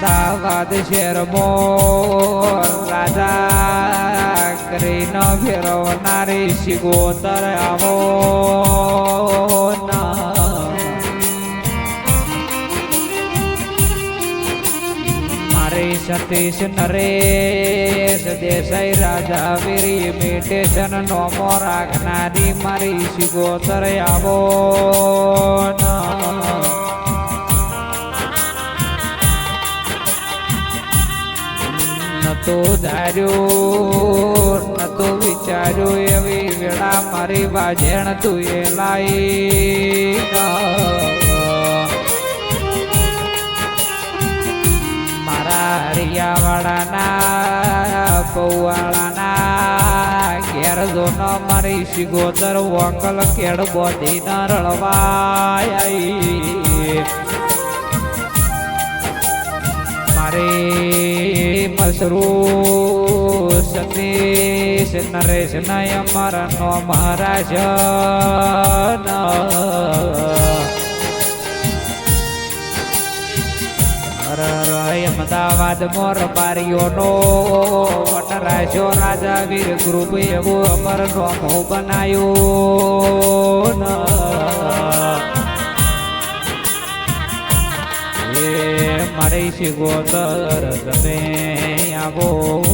અમદાવાદ શહેરમાં રાજા કરીને ફેરવનારી શિગોતર આવો સતીશ નરેશ દેસાઈ રાજા વીરી ઇમિટેશન નોમો રાખનારી મારી શિગોતર આવો ના. નતો ધાર્યું નતો વિચાર્યું, એવી વેળા મારી બાજેણ તું એ લાઈ હરિયાવાળાના, પૌવાળાના ઘેર જોનો મારી શિગોદર વંગલ કેળ બોધી ન રળવાય. મારે મસરૂ સતીશ નરેશ નય મરનો મહારાજ અમદાવાદ મોર બારીઓનો વટરાજો રાજા વીર ગ્રુપ એવું અમર નોમો બનાયું એ મારી શિગોતર તમે આવો.